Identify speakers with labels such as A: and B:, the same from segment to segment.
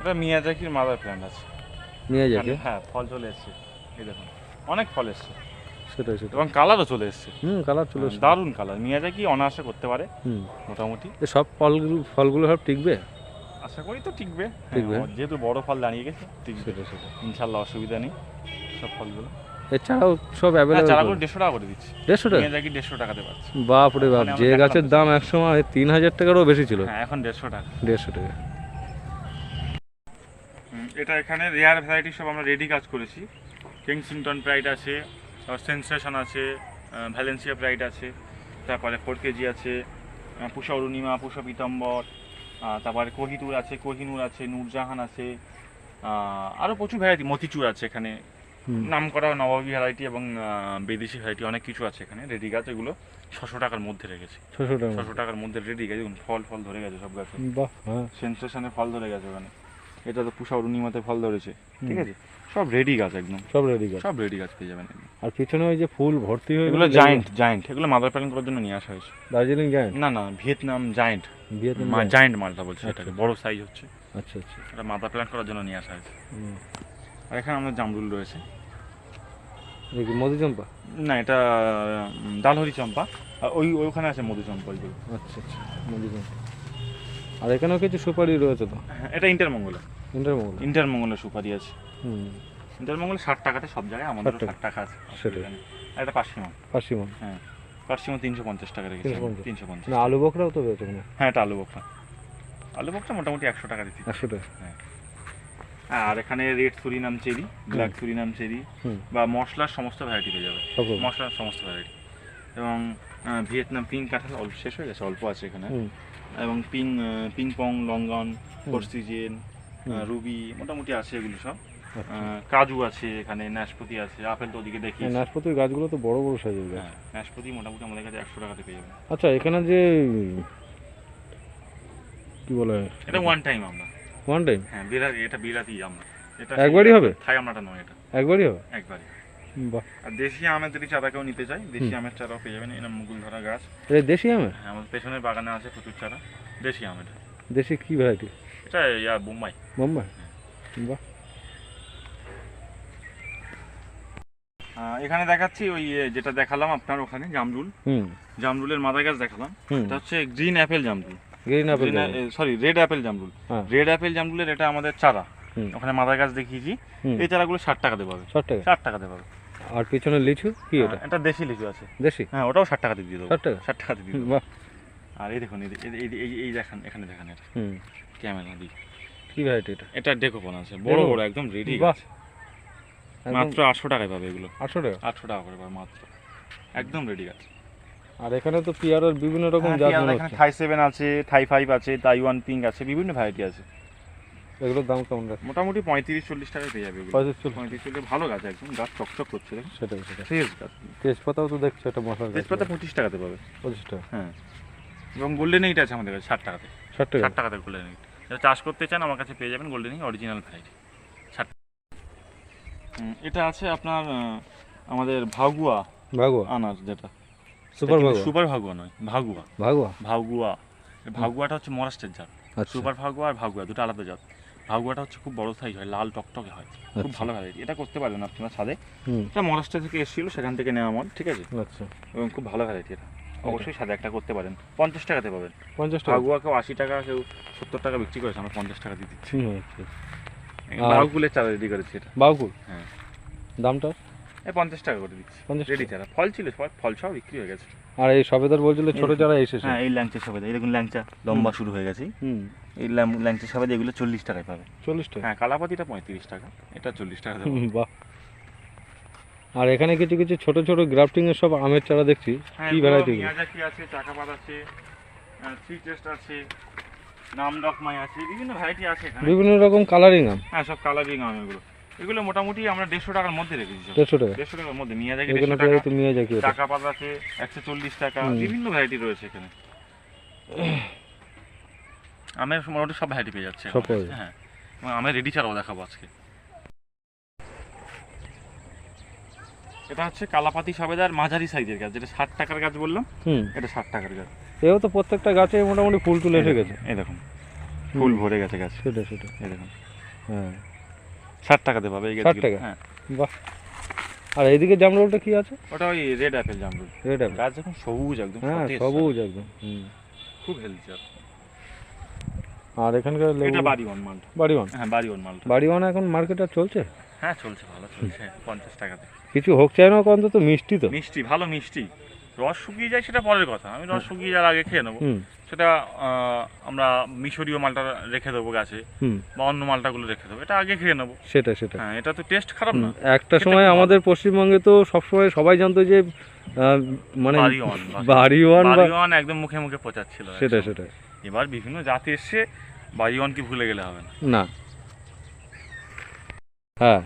A: এটা মিয়াজাকির mother plant আছে। এখানে- হ্যাঁ ফল চলে এসছে। এই দেখুন অনেক ফল এসছে।
B: সেটাই সেটাই।
A: এবং কালারও চলে এসছে।
B: হুম কালার চলে এসছে।
A: দারুণ কালার মিয়াজাকি অনায়াসে করতে পারে
B: হুম।
A: মোটামুটি।
B: সব ফলগুলো ফলগুলো সব টিকবে?
A: আশা করি তো টিকবে।
B: টিকবে।
A: হ্যাঁ, যেহেতু বড় ফল দাঁড়িয়ে গেছে টিকবে।
B: সেটাই
A: ইনশাল্লাহ অসুবিধা নেই সব ফলগুলো।
B: এছাড়াও সব
A: হ্যাঁ
B: অ্যাভেলেবল
A: চারাগুলো দেড়শো টাকা করে দিচ্ছি।
B: দেড়শো টাকা?
A: মিয়াজাকি দেড়শো টাকাতে পাচ্ছি।
B: বাপ রে বাপ যে গাছের দাম এক সময় তিন হাজার টাকারও বেশি ছিল।
A: হ্যাঁ এখন দেড়শো টাকা।
B: দেড়শো টাকা।
A: এটা এখানে রেয়ার ভ্যারাইটি সব আমরা রেডি কাজ করেছি। কিংসিংটন প্রাইড আছে সেন্সেশন আছে ভ্যালেন্সিয়া প্রাইড আছে তারপরে ফোর কেজি আছে পুষা অরুণিমা পুষা পীতাম্বর তারপরে কোহিনুর আছে কোহিনুর আছে নূরজাহান আছে আরও প্রচুর ভ্যারাইটি মতিচুর আছে এখানে। নাম করা নবাবী ভ্যারাইটি এবং বিদেশি ভ্যারাইটি অনেক কিছু আছে এখানে রেডি গাছ এগুলো ছশো টাকার মধ্যে রেখেছি।
B: ছশো টাকা
A: ছশো টাকার মধ্যে রেডি গাছ ফল ফল ধরে গেছে সব গাছে।
B: হ্যাঁ।
A: সেন্সেশনে ফল ধরে গেছে ওখানে। এটা তো পুষা অরুণিমাতে ফল ধরেছে ঠিক আছে? সব রেডি গাছ একদম।
B: সব রেডি গাছ।
A: সব রেডি গাছ পেয়ে যাবেন
B: আর পিছনে ওই যে ফুল ভর্তি হয়ে
A: এগুলো জায়েন্ট জায়েন্ট এগুলো মাদার প্যালেন করার জন্য নিয়ে আসা হয়েছে।
B: দার্জিলিং জায়েন্ট
A: না না ভিয়েতনাম জায়েন্ট
B: ভিয়েতনাম?
A: জায়েন্ট মালটা বলছে
B: আচ্ছা,
A: এটাকে। বড় সাইজ হচ্ছে।
B: আচ্ছা আচ্ছা।
A: এটা মাদার প্ল্যান করার জন্য নিয়ে আসা হয়েছে। আর এখানে আমাদের জামরুল রয়েছে।
B: এই কি মধু চম্পা
A: না এটা ডালহরি চম্পা। আর ওই ওইখানে আছে মধু চম্পা ওইগুলো।
B: আচ্ছা আচ্ছা। মধু চম্পা আর এখানেও কিছু সুপারি রয়েছে তো?
A: হ্যাঁ, এটা ইন্টারমঙ্গলা।
B: ইন্টারমঙ্গল?
A: ইন্টারমঙ্গলের সুপারি আছে।
B: হুম।
A: ইন্টারমঙ্গল ষাট টাকাতে সব জায়গায় আমাদের
B: 60 টাকা।
A: ষাট টাকা আছে।
B: সেটাই।
A: এটা পার্সিমন
B: পার্সিমন
A: হ্যাঁ পার্সিমন তিনশো পঞ্চাশ টাকা রেখেছি
B: 350
A: তিনশো পঞ্চাশ।
B: না আলু বকরাও তো রয়েছে
A: হ্যাঁ এটা আলু বকরা আলু বকরা মোটামুটি একশো টাকা দিচ্ছি
B: একশো টাকা।
A: হ্যাঁ, আর এখানে red Surinam cherry black Surinam cherry বা মশলার সমস্ত ভ্যারাইটি পেয়ে যাবে। মশলার সমস্ত ভ্যারাইটি এবং ভিয়েতনাম পিং কাঁঠাল অল্প শেষ হয়ে গেছে অল্প আছে এখানে। এবং পিং পিং পং লঙ্গন। ফোর্সিজেন। রুবি মোটামুটি আছে এগুলো সব।
B: আচ্ছা।
A: কাজু আছে এখানে নাশপাতি আছে আপেল তো ওদিকে দেখি
B: হ্যাঁ, নাশপাতির গাছগুলো তো বড় বড় সাইজের গাছ।
A: হ্যাঁ নাশপাতি মোটামুটি আমাদের কাছে একশো টাকাতে পেয়ে যাবেন।
B: আচ্ছা এখানে যে কি বলে?
A: এটা ওয়ান টাইম আমরা।
B: ওয়ান টাইম
A: হ্যাঁ বিরাটি এটা বিরাটি আমরা। এটা
B: একবারই হবে?
A: থাই আমরাটা নয় এটা।
B: একবারই হবে?
A: একবারই। আর দেশি আমের যদি চারা কেউ নিতে চাই দেশি আমের চারাও পেয়ে যাবেন ধরা গাছ।
B: এটা দেশি আমের
A: হ্যাঁ আমাদের পেছনের বাগানে আছে প্রচুর চারা দেশি আম এটা
B: দেশি কি ভ্যারাইটি
A: এটা ইয়া বোম্বাই।
B: বোম্বাই? বাহ।
A: এখানে দেখাচ্ছি ওই যেটা দেখালাম আপনার ওখানে জামরুল।
B: হুম।
A: জামরুলের মাদার গাছ দেখালাম। এটা হচ্ছে গ্রিন অ্যাপেল জামরুল।
B: Green apple
A: sorry red apple জামরুল।
B: হ্যাঁ।
A: রেড অ্যাপেল জামরুলের এটা আমাদের চারা। ওখানে মাদার গাছ দেখিয়েছি। এই চারাগুলো ষাট টাকাতে পাবে।
B: ষাট টাকা।
A: ষাট
B: আর পিছনে লিচু? কি এটা
A: হ্যাঁ, এটা? দেশি লিচু আছে।
B: দেশি?
A: হ্যাঁ ওটাও ষাট টাকাতে দিয়ে দেবো।
B: ষাট টাকা?
A: ষাট টাকাতে দিয়ে দেবো। আর এই দেখুন এই এই- এই- এই এখানে দেখান এটা।
B: হুম।
A: ক্যামেরা দিই
B: কি ভ্যারাইটি এটা?
A: এটা ডেকোপন আছে বড় বড় একদম রেডি
B: বাহ।
A: মাত্র আটশো টাকায় পাবে এগুলো।
B: আটশো টাকা?
A: আটশো টাকা করে পাবে মাত্র। একদম রেডি গাছ
B: আর এখানে তো পিয়ারের বিভিন্ন রকম জাত মনে হচ্ছে।
A: থাই সেভেন আছে থাই ফাইভ আছে তাইওয়ান পিঙ্ক আছে বিভিন্ন ভ্যারাইটি আছে।
B: এগুলোর দাম কেমন রাখছে
A: মোটামুটি পঁয়ত্রিশ চল্লিশ টাকায় পেয়ে যাবে
B: পঁয়ত্রিশ চল্লিশ।
A: পঁয়ত্রিশ চল্লিশ ভালো গাছ একদম গাছ চকচক করছে। দেখুন
B: সেটাই সেটাই।
A: ফ্রেশ গাছ।
B: তেজপাতাও তো দেখছ একটা মশলার গাছ।
A: তেজপাতা পঁচিশ টাকাতে পাবে।
B: পঁচিশ টাকা।
A: হ্যাঁ। এবং গোল্ডেন এইট আছে আমাদের কাছে ষাট টাকাতে।
B: ষাট টাকা?
A: ষাট টাকাতে গোল্ডেন এইট যারা চাষ করতে চান আমার কাছে পেয়ে যাবেন গোল্ডেন এইট অরিজিনাল ভ্যারাইটি ষাট এটা আছে আপনার আমাদের ভাগুয়া।
B: ভাগুয়া?
A: আনার যেটা।
B: সুপার ভাগুয়া?
A: সুপার ভাগুয়া নয় ভাগুয়া।
B: ভাগুয়া?
A: ভাগুয়া। ভাগুয়াটা হচ্ছে মহারাষ্ট্রের জাত।
B: আচ্ছা।
A: সুপার ভাগুয়া আর ভাগুয়া দুটো আলাদা জাত। ভাগুয়াটা হচ্ছে খুব বড় সাইজ হয় লাল টকটকে হয়। খুব
B: আচ্ছা।
A: ভালো ভ্যারাইটি এটা করতে পারবেন আপনারা ছাদে। এটা মহারাষ্ট্র থেকে এসেছিল সেখান থেকে নেওয়া মাল ঠিক আছে?
B: আচ্ছা।
A: এবং খুব ভালো ভ্যারাইটি এটা। অবশ্যই সাদে একটা করতে পারেন। পঞ্চাশ টাকাতে পাবেন।
B: পঞ্চাশ টাকা।
A: কেউ আশি টাকা কেউ সত্তর টাকা বিক্রি করেছে আমরা পঞ্চাশ টাকা দিয়ে দিচ্ছি।
B: আচ্ছা।
A: চারা রেডি করেছি এটা।
B: বাউকুল?
A: হ্যাঁ।
B: দামটা?
A: এই পঞ্চাশ টাকা করে দিচ্ছি।
B: পঞ্চাশ
A: রেডি চারা। ফল ছিল ফল ফল সব বিক্রি হয়ে গেছে।
B: আর এই সবেদার বলছিল ছোট চারা এসেছে।
A: হ্যাঁ এই ল্যাংচা সবেদা। এই দেখুন ল্যাংচা লম্বা শুরু হয়ে গেছে।
B: হুম।
A: এই ল্যাংচা সবেদা এগুলো চল্লিশ টাকায় পাবে।
B: চল্লিশ টাকা?
A: হ্যাঁ কালাপাতিটা পঁয়ত্রিশ টাকা। এটা চল্লিশ টাকা
B: বাহ। আর এখানে কিছু কিছু ছোট ছোট গ্রাফটিং এর সব আমের চারা দেখছি।
A: হ্যাঁ
B: কি ভ্যারাইটি
A: মিয়াজাকি আছে চাকাপাত আছে থ্রি টেস্ট আছে নামডকমাই আছে বিভিন্ন ভ্যারাইটি আছে এখানে।
B: বিভিন্ন রকম কালারিং আম?
A: হ্যাঁ সব কালারিং আম এগুলো। এগুলো মোটামুটি আমরা দেড়শো টাকার মধ্যে রেখেছি
B: দেড়শো টাকা?
A: দেড়শো টাকার মধ্যে মিয়াজাকি দেড়শো টাকা
B: তো নিয়ে যাই কি এটা
A: টাকা পাতা আছে একশো চল্লিশ টাকা বিভিন্ন ভ্যারাইটি রয়েছে এখানে। আমের মোটামুটি সব ভ্যারাইটি পেয়ে যাচ্ছে
B: সব পাওয়া যায়।
A: হ্যাঁ। এবং আমের রেডি চারাও দেখাবো আজকে। এটা হচ্ছে কালাপাতি সবেদার মাঝারি সাইজের গাছ যেটা ষাট টাকার গাছ বললাম
B: হুম।
A: এটা ষাট টাকার গাছ।
B: এও তো প্রত্যেকটা গাছে মোটামুটি ফুল তুলে এসে গেছে।
A: এই দেখুন ফুল ভরে গেছে গাছ।
B: সেটা সেটা
A: এই দেখুন।
B: হ্যাঁ।
A: ষাট টাকাতে পাবে এই
B: 60
A: গাছগুলো।
B: টাকা?
A: হ্যাঁ।
B: বাহ। আর এইদিকে জামরুলটা কি আছে?
A: ওটা ওই রেড অ্যাপেল জামরুল।
B: Red apple.
A: গাছ যখন সবুজ একদম
B: হ্যাঁ
A: সতেজ,
B: সবুজ একদম হুম।
A: খুব হেলদি
B: আর এখানকার লেবু
A: এটা বাড়ি ওয়ান মালটা।
B: বাড়িওয়ান
A: হ্যাঁ বাড়ি ওয়ান মালটা।
B: বাড়িওয়ান এখন মার্কেটে চলছে?
A: হ্যাঁ চলছে ভালো চলছে পঞ্চাশ টাকাতে।
B: কিছু হোক চাই না অন্তত মিষ্টি তো।
A: মিষ্টি ভালো মিষ্টি। রস শুকিয়ে যায় সেটা পরের কথা। আমি রস শুকিয়ে যাওয়ার আগে খেয়ে নেব। সেটা আমরা মিশরীয় মালটা রেখে দেবো গাছে। বা অন্য মালটাগুলো রেখে দেবো। এটা আগে খেয়ে নেব।
B: সেটা সেটা
A: হ্যাঁ এটা তো টেস্ট খারাপ না।
B: একটা সময় আমাদের পশ্চিমবঙ্গে তো সবসময় সবাই জানতো যে মানে
A: বাড়িওয়ান
B: বাড়িওয়ান
A: একদম মুখে মুখে পচাচ্ছিল
B: সেটা। সেটা
A: এবার বিভিন্ন জাতি এসছে বাড়িওয়ানকে ভুলে গেলে হবে না।
B: না। হ্যাঁ।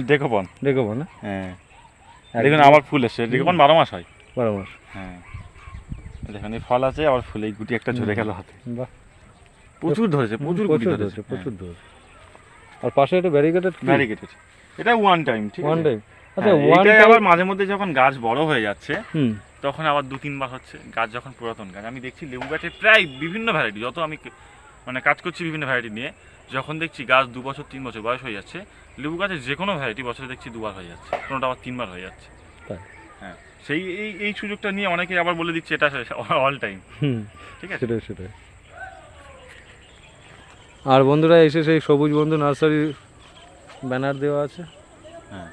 A: ডেকোপন
B: দেখো না?
A: হ্যাঁ। দেখুন আবার ফুল এসছে। ডেকোপন বারো মাস হয়।
B: বারো মাস।
A: হ্যাঁ। দেখুন এই ফল আছে আবার ফুল গুটি একটা ঝরে গেল হাতে।
B: বাহ।
A: প্রচুর ধরেছে প্রচুর গুটি ধরেছে।
B: প্রচুর ধরেছে। আর পাশে একটা ব্যারিকেটেড
A: ভ্যারিগেটেড এটা ওয়ান টাইম ঠিক
B: ওয়ান টাইম আচ্ছা
A: হ্যাঁ,
B: ওয়ান
A: টাইম আবার মাঝে মধ্যে যখন গাছ বড় হয়ে যাচ্ছে
B: হুম।
A: তখন আবার দু তিনবার হচ্ছে গাছ যখন পুরাতন গাছ। আমি দেখছি লেবু গাছের প্রায় বিভিন্ন ভ্যারাইটি যত আমি মানে কাজ করছি বিভিন্ন ভ্যারাইটি নিয়ে যখন দেখছি গাছ দু বছর তিন বছর বয়স হয়ে যাচ্ছে লেবু গাছের যে কোনো ভ্যারাইটি বছরে দেখছি দুবার হয়ে যাচ্ছে কোনোটা আবার তিনবার হয়ে যাচ্ছে? হ্যাঁ সেই এই এই সুযোগটা নিয়ে অনেকে আবার বলে দিচ্ছে এটা অল টাইম ঠিক আছে?
B: সেটাই সেটাই। আর বন্ধুরা এসে সেই সবুজ বন্ধু নার্সারি ব্যানার দেওয়া আছে।
A: হ্যাঁ।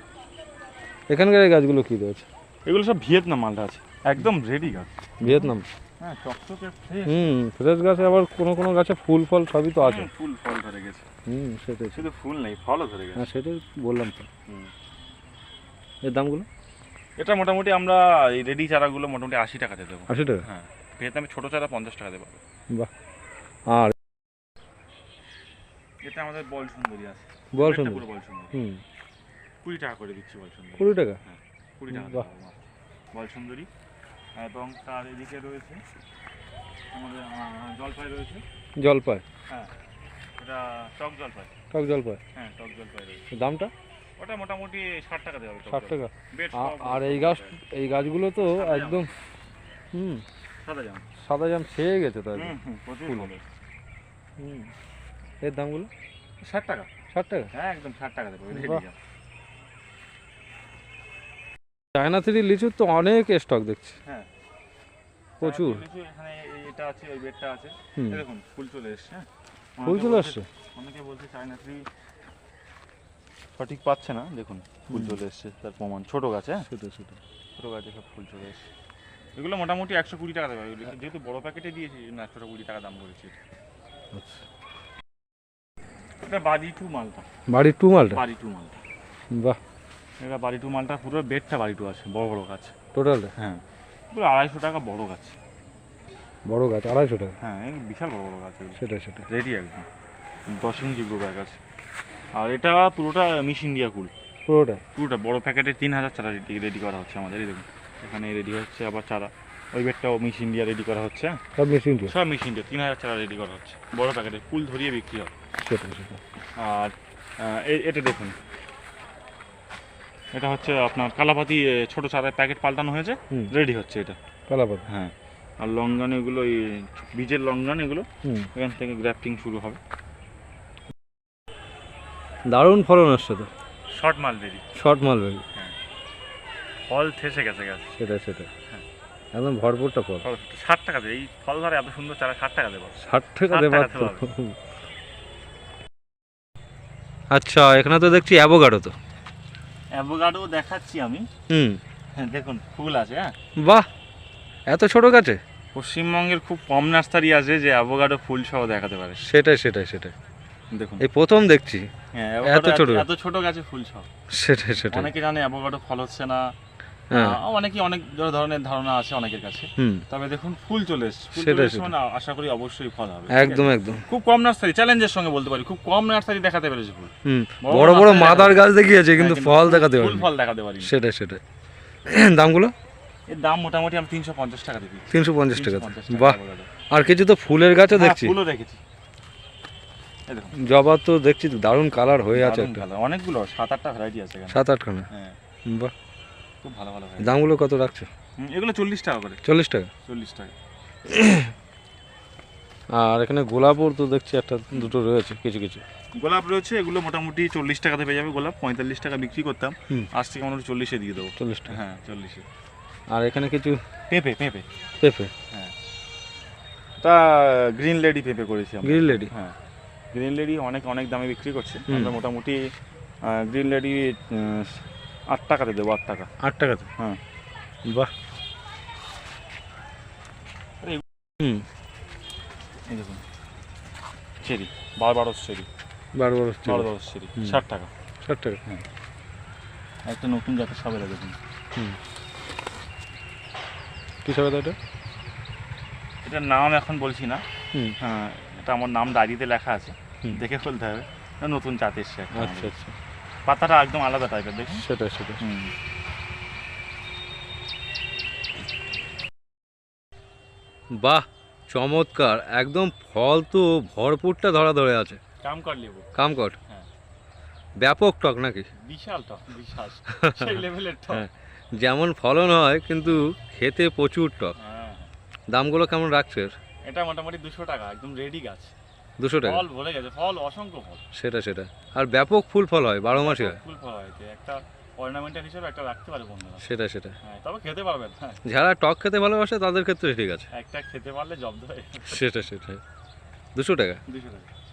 B: এখানকার এই গাছগুলো কি রয়েছে?
A: এগুলো সব ভিয়েতনাম মালটা আছে। একদম রেডি গাছ।
B: ভিয়েতনাম।
A: হ্যাঁ চকচকে।
B: হুম ফ্রেশ গাছে আবার কোনো কোনো গাছে ফুল ফল সবই তো আছে।
A: ফুল ফল ধরে গেছে।
B: হুম সেটাই।
A: শুধু ফুল নেই ফলও ধরে গেছে।
B: হ্যাঁ সেটাই বললাম তো।
A: হুম।
B: এর দামগুলো?
A: এটা মোটামুটি আমরা এই রেডি চারাগুলো মোটামুটি আশি টাকাতে দেবো।
B: আশি টাকা?
A: হ্যাঁ ভিয়েতনামে ছোটো চারা পঞ্চাশ টাকা দেবো
B: বাহ। আর?
A: এটা আমাদের বল সুন্দরী আছে।
B: বল সুন্দর।
A: বল সুন্দরী।
B: হুম।
A: কুড়ি টাকা করে দিচ্ছি বল সুন্দরী।
B: কুড়ি টাকা?
A: হ্যাঁ কুড়ি টাকা। বল সুন্দরী। এবং তার এদিকে রয়েছে আমাদের জলপাই রয়েছে।
B: জলপাই?
A: হ্যাঁ এটা টক জলপাই।
B: টক জলপাই?
A: হ্যাঁ টক জলপাই রয়েছে।
B: দামটা?
A: ওটা মোটামুটি ষাট টাকা দেওয়া
B: ষাট টাকা। আর এই গাছ এই গাছগুলো তো একদম হুম
A: সাদা জাম।
B: সাদা জাম ছেয়ে গেছে তো?
A: হুম
B: এর দামগুলো?
A: ষাট টাকা।
B: ষাট টাকা?
A: হ্যাঁ একদম ষাট টাকা দেবো।
B: চায়না থ্রি লিচুর তো অনেক স্টক দেখছি।
A: হ্যাঁ।
B: প্রচুর।
A: কিছু এখানে এটা আছে ওই বেডটা আছে। দেখুন ফুল চলে এসছে হ্যাঁ।
B: ফুল চলে আসছে?
A: অনেকে বলছে চায়না থ্রি সঠিক পাচ্ছে না। দেখুন ফুল চলে এসছে তার প্রমাণ। ছোট গাছ হ্যাঁ?
B: সেটা সেটা
A: ছোট গাছে সব ফুল চলে এসছে। এগুলো মোটামুটি একশো কুড়ি টাকা দেবে যেহেতু বড় প্যাকেটে দিয়েছি না একশো কুড়ি টাকা দাম করেছি। এটা।
B: আচ্ছা
A: বাড়ি টু মালটা।
B: বাড়ি টু মালটা?
A: বাড়ি টু মালটা।
B: বাহ।
A: এটা বাড়ি টু মালটা পুরো বেডটা বাড়ি টু আছে বড় বড় গাছ।
B: টোটালটা
A: হ্যাঁ পুরো আড়াইশো টাকা বড় গাছ।
B: বড় গাছ আড়াইশো টাকা?
A: হ্যাঁ বিশাল বড় বড় গাছ
B: সেটা সেটা
A: রেডি একদম। দশ ইঞ্চি ব্যাগ আছে। আর এটা পুরোটা মিস ইন্ডিয়া কুল।
B: পুরোটা?
A: পুরোটা বড় প্যাকেটে তিন হাজার চারা রেডি করা হচ্ছে আমাদের এই দেখুন। এখানে রেডি হচ্ছে আবার চারা। ওই বেডটাও মিস ইন্ডিয়া রেডি করা হচ্ছে হ্যাঁ?
B: সব মেশিন দিয়ে
A: সব মিস ইন্ডিয়া তিন হাজার চারা রেডি করা হচ্ছে। বড় প্যাকেটে ফুল ধরিয়ে বিক্রি হয়।
B: সেটা সেটা
A: আর এটা দেখুন। এটা হচ্ছে আপনার কালাপাতি ছোট চারার প্যাকেট পাল্টানো হয়েছে। রেডি হচ্ছে এটা।
B: কালাপাতা।
A: হ্যাঁ। আর লঙ্গান এগুলো এই বীজের লঙ্গান এগুলো এখান থেকে গ্রাফটিং শুরু হবে।
B: দারুণ ফলন আসছে তো।
A: শর্ট মালবেরি
B: শর্ট মালবেরি
A: ফল থেসে গেছে গাছ।
B: সেটা সেটা
A: হ্যাঁ।
B: একদম ভরপুরটা ফল।
A: ষাট টাকা দেবে এই ফল ধরে এত সুন্দর চারা ষাট টাকা দেবো
B: ষাট টাকা
A: পাবে।
B: আচ্ছা এখানে তো দেখছি অ্যাভোগাডো তো।
A: অ্যাভোকাডো দেখাচ্ছি আমি।
B: হুম।
A: হ্যাঁ দেখুন ফুল আছে হ্যাঁ।
B: বাহ এত ছোট গাছে?
A: পশ্চিমবঙ্গের খুব কম নার্সারি আছে যে অ্যাভোকাডো ফুল সহ দেখাতে পারে।
B: সেটাই সেটাই সেটাই।
A: দেখুন।
B: এই প্রথম দেখছি।
A: হ্যাঁ
B: এত ছোট
A: এত ছোট গাছে ফুল সহ।
B: সেটাই সেটাই।
A: অনেকে জানে অ্যাভোকাডো ফল হচ্ছে না অনেকে অনেক ধরনের ধারণা আছে অনেকের কাছে। তবে দেখুন ফুল চলে এসছে। মানে আশা করি অবশ্যই ফল হবে।
B: একদম একদম।
A: খুব কম নার্সারি চ্যালেঞ্জের সঙ্গে বলতে পারি খুব কম নার্সারি দেখাতে পেরেছে ফুল। বড়
B: বড় মাদার গাছ দেখিয়েছে কিন্তু
A: হ্যাঁ,
B: ফল দেখাতে পারিনি।
A: ফল দেখাতে পারি
B: সেটাই সেটাই। দামগুলো?
A: এর দাম মোটামুটি আমি তিনশো পঞ্চাশ টাকা দিই
B: তিনশো পঞ্চাশ টাকা বাহ। আর কিছু তো ফুলের গাছও
A: হ্যাঁ,
B: দেখছি।
A: ফুলও দেখুন।
B: জবা তো দেখছি দারুণ কালার হয়ে আছে একটা।
A: অনেকগুলো সাত আটটা ভ্যারাইটি আছে
B: সাত আটখানা।
A: হ্যাঁ।
B: বাহ।
A: খুব ভালো ভালো variety।
B: দামগুলো কত রাখছো?
A: এগুলো চল্লিশ টাকা করে।
B: চল্লিশ টাকা?
A: চল্লিশ টাকা।
B: আর এখানে গোলাপও তো দেখছি একটা দুটো রয়েছে কিছু কিছু।
A: গোলাপ রয়েছে এগুলো মোটামুটি চল্লিশ টাকাতে পেয়ে যাবে গোলাপ পঁয়তাল্লিশ টাকা বিক্রি করতাম। আজ থেকে মোটামুটি চল্লিশে দিয়ে দেবো।
B: চল্লিশ টাকা।
A: হ্যাঁ চল্লিশে।
B: আর এখানে কিছু?
A: পেঁপে পেঁপে।
B: পেঁপে।
A: তা গ্রিন লেডি পেঁপে করেছি আমরা।
B: Green lady?
A: হ্যাঁ। গ্রিন লেডি অনেক অনেক দামে বিক্রি করছে। আমরা মোটামুটি গ্রিন লেডি আট টাকাতে দেবো আট টাকা।
B: আট টাকাতে?
A: হ্যাঁ।
B: বাহ। হুম।
A: এই দেখুন। চেরি বারো বারো চেরি।
B: বারো বারো
A: চেরি। ষাট টাকা।
B: ষাট টাকা?
A: একটা নতুন জাতের সবেদা দেখুন।
B: হুম। কী এটা?
A: এটার নাম এখন বলছি না।
B: হুম।
A: হ্যাঁ এটা আমার নাম ডায়েরিতে লেখা আছে। দেখে ফেলতে হবে। নতুন জাত এসছে
B: আচ্ছা আচ্ছা।
A: পাতাটা একদম আলাদা টাইপের দেখুন।
B: সেটা সেটা
A: হুম।
B: বাহ চমৎকার। একদম ফল তো ভরপুরটা ধরা ধরে আছে।
A: কামকর লেবু।
B: কামকট
A: হ্যাঁ।
B: ব্যাপক টক নাকি?
A: বিশাল টক বিশাল। সেই লেভেলের টক।
B: হ্যাঁ। যেমন ফলন হয় কিন্তু খেতে প্রচুর টক।
A: হ্যাঁ।
B: দামগুলো কেমন রাখছে?
A: এটা মোটামুটি দুশো টাকা একদম রেডি গাছ।
B: দুশো টাকা।
A: ফল ভরে গেছে ফল অসংখ্য ফল।
B: সেটা সেটা। আর ব্যাপক ফুল ফল হয় বারো মাসে হয়।
A: ফুল ফল হয় একটা অর্নামেন্টাল হিসেবে একটা রাখতে পারে বন্ধুরা।
B: সেটা সেটা।
A: হ্যাঁ তবে খেতে পারবেন হ্যাঁ।
B: যারা টক খেতে ভালোবাসে তাদের ক্ষেত্রে ঠিক আছে।
A: একটা খেতে পারলে জব্দ হয়
B: সেটা সেটা। দুশো টাকা।
A: দুশো টাকা।